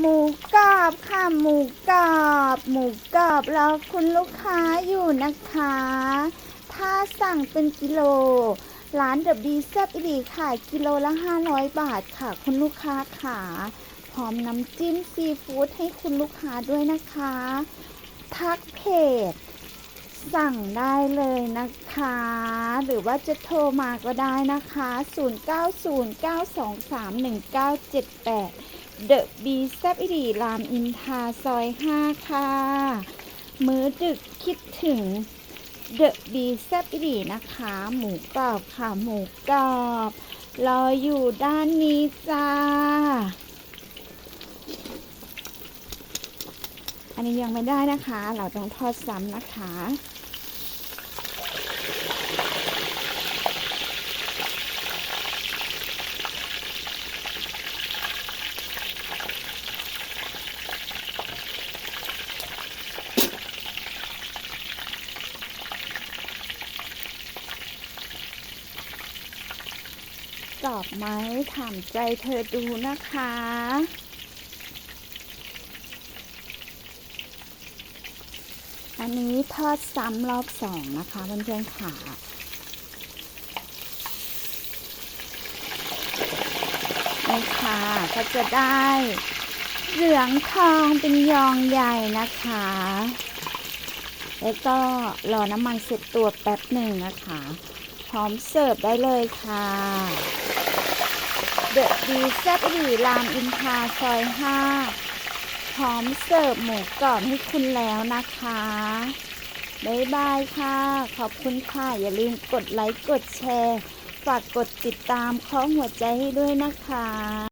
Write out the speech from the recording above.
หมูกรอบค่ะหมูกรอบ หมูกรอบรอคุณลูกค้าอยู่นะคะ ถ้าสั่งเป็นกิโล ร้านเดอะบีแซบอีดีขายกิโลละ 500 บาทค่ะ คุณลูกค้าขาพร้อมน้ำจิ้มซีฟู้ดให้คุณลูกค้าด้วยนะคะ ทักเพจ สั่งได้เลยนะคะ หรือว่าจะโทรมาก็ได้นะคะ 0909231978 The B แซบอีดีรามอินทราซอย5ค่ะ มื้อดึกคิดถึง The B แซบอีดีนะคะ หมูกรอบค่ะ หมูกรอบ รออยู่ด้านนี้จ้า อันนี้ยังไม่ได้นะคะ เราต้องทอดซ้ำนะคะ กรอบไหมถามใจเธอดูนะคะ อันนี้ทอดซ้ำรอบสองนะคะเพื่อนๆค่ะนี่ค่ะก็จะได้เหลืองทองเป็นยองใหญ่นะคะ แล้วก็รอน้ำมันเสร็จตัวแป๊บหนึ่งนะคะ พร้อมเสิร์ฟได้เลยค่ะ เดอะดีแซบดีรามอินทราซอยห้าพร้อมเสิร์ฟหมูกรอบให้คุณแล้วนะคะบ๊ายบายค่ะ ขอบคุณค่ะ อย่าลืมกดไลค์ กดแชร์ ฝากกดติดตามข้อหัวใจให้ด้วยนะคะ